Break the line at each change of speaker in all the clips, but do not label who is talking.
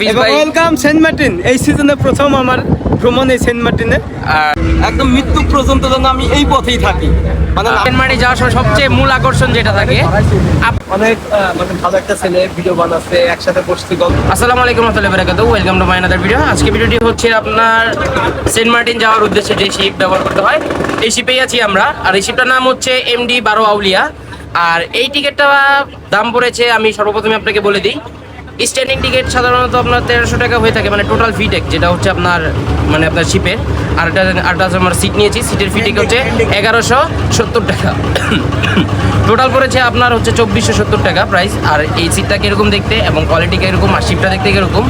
Welcome Saint Martin. এই সিজনে প্রথম আমার ভ্রমণ এই সেন্ট মার্টিনে
আর
একদম মৃত্যু পর্যন্ত যেন আমি এই পথেই থাকি। মানে
যাওয়ার সময় সবচেয়ে মূল আকর্ষণ যেটা থাকে।
অনেক মানে ভালো একটা ছেলে ভিডিও বানাচ্ছে একসাথে বসছি গল্প
আসসালামু আলাইকুম রহমতুল্লাহি welcome to my another video আজকে ভিডিওটি হচ্ছে আপনার সেন্ট মার্টিন যাওয়ার উদ্দেশ্যে যে শিপ ব্যবহার করতে হয়। এই শিপেই আছি আমরা। আর এই শিপটার নাম হচ্ছে এমডি বারো আউলিয়া। আর এই টিকিটটা দাম পড়েছে আমি সর্বপ্রথমে আপনাকে বলে দিই স্ট্যান্ডিং টিকিট সাধারণত আপনার তেরোশো টাকা হয়ে থাকে মানে টোটাল ফি টেক যেটা হচ্ছে আপনার মানে আপনার শিপের আর একটা আরটা আমার সিট নিয়েছি সিটের ফি টেক হচ্ছে এগারোশো সত্তর টাকা। টোটাল পড়েছে আপনার হচ্ছে চব্বিশশো সত্তর টাকা প্রাইস আর এই সিটটা কীরকম দেখতে এবং কোয়ালিটি কীরকম আর শিপটা দেখতে কীরকম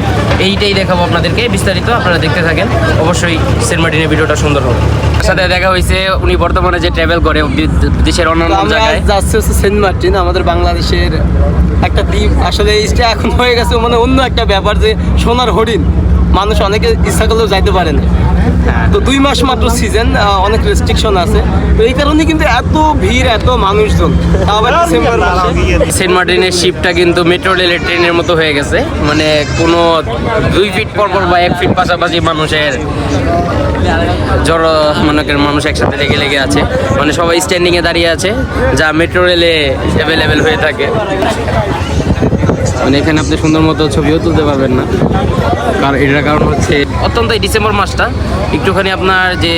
এইটাই দেখাবো আপনাদেরকে বিস্তারিত আপনারা দেখতে থাকেন। অবশ্যই সেন্ট মার্টিনের ভিডিওটা সুন্দর হবে। সাথে দেখা হয়েছে উনি বর্তমানে যে ট্রাভেল করে দেশের অন্যান্য জায়গায়।
যাচ্ছে হচ্ছে সেন্ট মার্টিন আমাদের বাংলাদেশের একটা দ্বীপ। আসলে এইটা এখন হয়ে গেছে মানে অন্য একটা ব্যাপার যে সোনার হরিণ। মানুষ অনেকে ইচ্ছা করলেও যাইতে পারে না। তো দুই মাস মাত্র সিজন অনেক রেস্ট্রিকশন আছে। তো এই কারণে কিন্তু এত ভিড়, এত মানুষজন।
সেন্ট মার্টিনের শিপটা কিন্তু মেট্রো রেলের ট্রেনের মতো হয়ে গেছে। মানে কোনো দুই ফিট পর পর বা এক ফিট পাশাপাশি মানুষের জড়ো, মনে মানুষ একসাথে লেগে লেগে আছে। মানে সবাই স্ট্যান্ডিং এ দাঁড়িয়ে আছে, যা মেট্রো রেলে অ্যাভেলেবেল হয়ে থাকে। মানে এখানে আপনি সুন্দর মতো ছবিও তুলতে পারবেন না। কারণ এটার কারণ হচ্ছে অত্যন্ত এই ডিসেম্বর মাসটা। একটুখানি আপনার যে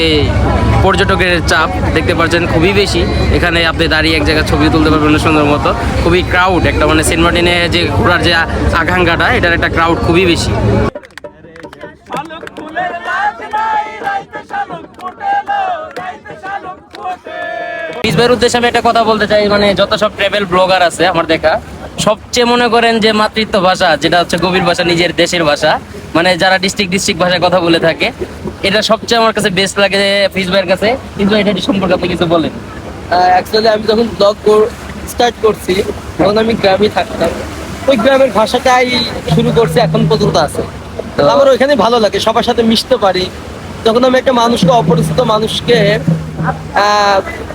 পর্যটকের চাপ দেখতে পাচ্ছেন খুবই বেশি। এখানে আপনি দাঁড়িয়ে এক জায়গায় ছবি তুলতে পারবেন সুন্দর মতো। খুবই ক্রাউড একটা মানে সেন্ট মার্টিনে যে ঘোরার যে আকাঙ্ক্ষাটা, এটার একটা ক্রাউড খুবই বেশি। উদ্দেশ্যে আমি একটা কথা বলতে চাই মানে যত সব ট্রাভেল ব্লগার আছে আমার দেখা সবচেয়ে মনে করেন যে মাতৃত্ব ভাষা যেটা হচ্ছে গভীর ভাষা নিজের দেশের ভাষা মানে যারা ডিস্ট্রিক্ট ডিস্ট্রিক্ট ভাষায় কথা বলে থাকে এটা সবচেয়ে আমার কাছে বেস্ট লাগে ফিজবের কাছে কিন্তু এটা সম্পর্কে আপনি কিছু বলেন।
অ্যাকচুয়ালি আমি যখন ব্লগ স্টার্ট করছি তখন আমি গ্রামে থাকতাম। ওই গ্রামের ভাষাটাই শুরু করছি এখন পর্যন্ত আছে। আমার ওইখানে ভালো লাগে সবার সাথে মিশতে পারি। যখন আমি একটা মানুষকে অপরিচিত মানুষকে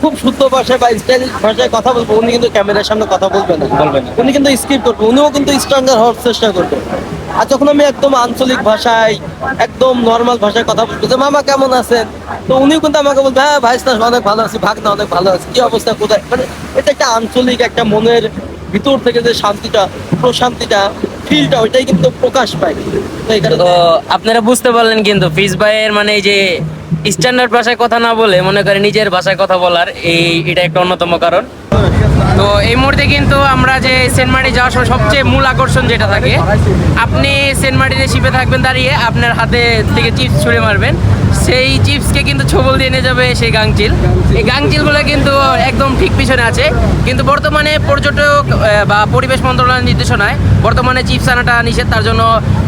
খুব শুদ্ধ ভাষায় বা স্টাইলিশ ভাষায় কথা বলব উনি কিন্তু ক্যামেরার সামনে কথা বলবে না।
বলবে না।
উনি কিন্তু স্কিপ করবে উনিও কিন্তু স্ট্রঙ্গার হওয়ার চেষ্টা করবে। আর যখন আমি একদম আঞ্চলিক ভাষায় একদম নর্মাল ভাষায় কথা বলব যে মামা কেমন আছেন? তো উনিও কিন্তু আমাকে বলবে হ্যাঁ ভাই স্যার অনেক ভালো আছি ভাগ না অনেক ভালো আছে কি অবস্থা কোথায়? মানে এটা একটা আঞ্চলিক একটা মনের ভিতর থেকে যে শান্তিটা প্রশান্তিটা ফিলটা ওইটাই কিন্তু প্রকাশ পায়। তো
আপনারা বুঝতে পারলেন কিন্তু ফিজ ভাইয়ের মানে এই যে স্ট্যান্ডার্ড ভাষায় কথা না বলে মনে করে নিজের ভাষায় কথা বলার এই এটা একটা অন্যতম কারণ। তো এই মুহূর্তে কিন্তু আমরা যে সেন্ট মার্টিন যাওয়ার সময় সবচেয়ে মূল আকর্ষণ যেটা থাকে, আপনি সেন্ট মার্টিনের শিপে থাকবেন, দাঁড়িয়ে আপনার হাতে থেকে চিপস ছুঁড়ে মারবেন। সেই চিপসকে কিন্তু ছবল দিয়ে নিয়ে যাবে সেই গাংচিল এই গাংচিলগুলো কিন্তু একদম ঠিক পিছনে আছে। কিন্তু বর্তমানে পর্যটক বা পরিবেশ মন্ত্রণালয়ের নির্দেশনায় বর্তমানে চিপস আনাটা নিষেধ। তার জন্য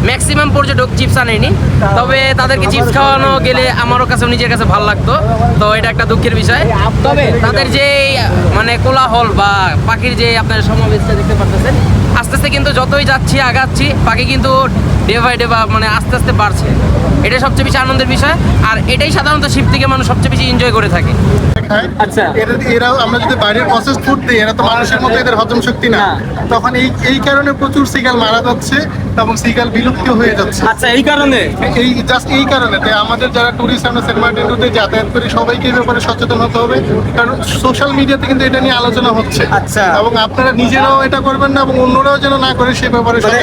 ম্যাক্সিমাম পর্যটক চিপস আনেনি। তবে তাদেরকে চিপস খাওয়ানো গেলে আমারও কাছে, নিজের কাছে ভালো লাগতো। তো এটা একটা দুঃখের বিষয়। তবে তাদের যে মানে কোলাহল বা পাখির যে আপনার সমাবেশটা দেখতে পারতেছেন, আস্তে আস্তে কিন্তু যতই যাচ্ছি, আগাচ্ছি, পাখি কিন্তু ডে বাই ডে বা মানে আস্তে আস্তে বাড়ছে। এটাই সবচেয়ে বেশি আনন্দের বিষয়। আর এটাই সাধারণত শিব থেকে মানুষ সবচেয়ে বেশি এনজয় করে থাকে।
খায়
আচ্ছা।
এরা এরা আমরা যদি বাইরের প্রসেস ফুড দিই এরা তো মানুষের মতো এদের হজম শক্তি না। তখন এই এই কারণে প্রচুর সিগাল মারা যাচ্ছে এবং সিগাল বিলুপ্ত হয়ে যাচ্ছে।
আচ্ছা এই কারণে?
এই জাস্ট এই কারণে। তাই আমাদের যারা টুরিস্ট আমরা সেন্ট মার্টিন রুটে যাতায়াত করি সবাইকে এই ব্যাপারে সচেতন হতে হবে। কারণ সোশ্যাল মিডিয়াতে কিন্তু এটা নিয়ে আলোচনা হচ্ছে।
আচ্ছা।
এবং আপনারা নিজেরাও এটা করবেন না এবং অন্যরাও যেন না করে সে ব্যাপারে
মানে।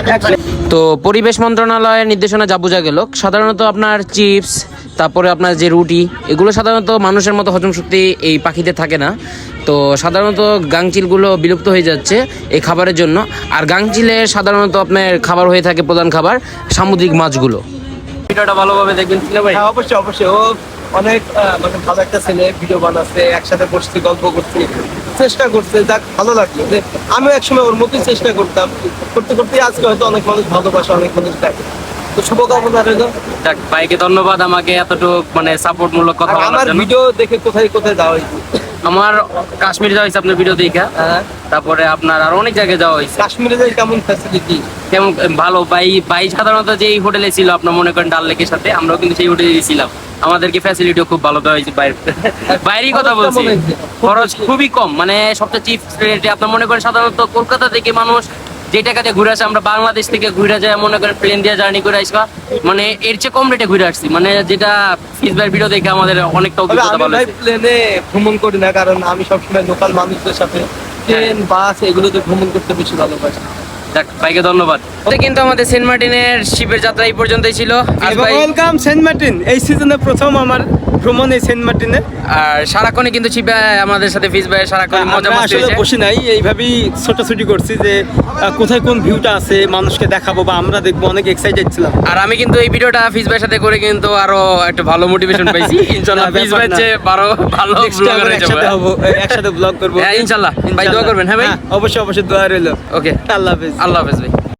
তো পরিবেশ মন্ত্রণালয়ের নির্দেশনা যা বোঝা গেল সাধারণত আপনার চিপস তারপরে আপনার যে রুটি এগুলো সাধারণত মানুষের মতো হজম শক্তি এই পাখিতে থাকে না। তো সাধারণত গাংচিলগুলো বিলুপ্ত হয়ে যাচ্ছে এই খাবারের জন্য। আর গাংচিলে সাধারণত আপনার খাবার হয়ে থাকে প্রধান খাবার সামুদ্রিক মাছগুলো। ভিডিওটা ভালোভাবে দেখবেন ভাই?
হ্যাঁ অবশ্যই অবশ্যই। ও অনেক মানে ভালো একটা ছেলে ভিডিও বানাচ্ছে একসাথে বসছি গল্প করছি। চেষ্টা করছে যাক ভালো লাগল। যে আমিও একসময় ওর মতোই চেষ্টা করতাম। করতে করতে আজকে হয়তো অনেক মানুষ ভালোবাসে অনেক মানুষ দেখে। তো শুভকামনা রইল।
যাক ভাইকে ধন্যবাদ আমাকে এতটুকু মানে সাপোর্ট কথা বলার
আমার
জন্য।
ভিডিও দেখে কোথায় কোথায় যাওয়া হয়েছে?
আমার কাশ্মীর যাওয়া হয়েছে আপনার ভিডিও দেখা।
হ্যাঁ,
তারপরে আপনার আর অনেক জায়গায় যাওয়া হয়েছে।
কাশ্মীরে যাই কেমন ফ্যাসিলিটি
কেমন ভালো বাই বাই সাধারণত যেই হোটেলে ছিল আপনার মনে করেন ডাল লেকের সাথে আমরাও কিন্তু সেই হোটেলে ছিলাম। আমাদেরকে ফ্যাসিলিটিও খুব ভালো দেওয়া হয়েছে বাইরে। বাইরেই কথা বলছি। খরচ খুবই কম। মানে সবচেয়ে চিপ রেটে আপনার মনে করেন সাধারণত কলকাতা থেকে মানুষ যে টাকাতে ঘুরে আসে আমরা বাংলাদেশ থেকে ঘুরে যায় মনে করেন প্লেন দিয়ে জার্নি করে আসবা। মানে এর চেয়ে কম রেটে ঘুরে আসছি। মানে যেটা ফিসবাইয়ের ভিডিও দেখে আমাদের অনেকটা অভিজ্ঞতা ভালো
প্লেনে ভ্রমণ করি না কারণ আমি সবসময় লোকাল মানুষদের সাথে ট্রেন বাস এগুলোতে ভ্রমণ করতে বেশি ভালোবাসি।
ভাইকে ধন্যবাদ। কিন্তু আমাদের সেন্ট মার্টিনের শিপের যাত্রা এই পর্যন্তই ছিল। আজ
ওয়েলকাম সেন্ট মার্টিন এই সিজনে প্রথম আমার। ভ্রমণ এই সেন্ট মার্টিনে
আর সারাক্ষণই কিন্তু আমাদের সাথে ভাই সারাক্ষণ মজা মস্তি
আসলে বসি নাই এইভাবেই ছোটাছুটি করছি যে কোথায় কোন ভিউটা আছে মানুষকে দেখাবো বা আমরা দেখব অনেক এক্সাইটেড ছিলাম।
আর আমি কিন্তু এই ভিডিওটা ফিস ভাইয়ের সাথে করে কিন্তু আরও একটা ভালো মোটিভেশন পাইছি। ইনশাআল্লাহ ভালো ভালো ব্লগার হয়ে
একসাথে হব একসাথে ব্লগ করব।
হ্যাঁ, ইনশাল্লাহ। ভাই, দোয়া করবেন, হ্যাঁ ভাই?
অবশ্যই অবশ্যই দোয়া রইল।
ওকে
আল্লাহ হাফেজ।
আল্লাহ হাফেজ ভাই।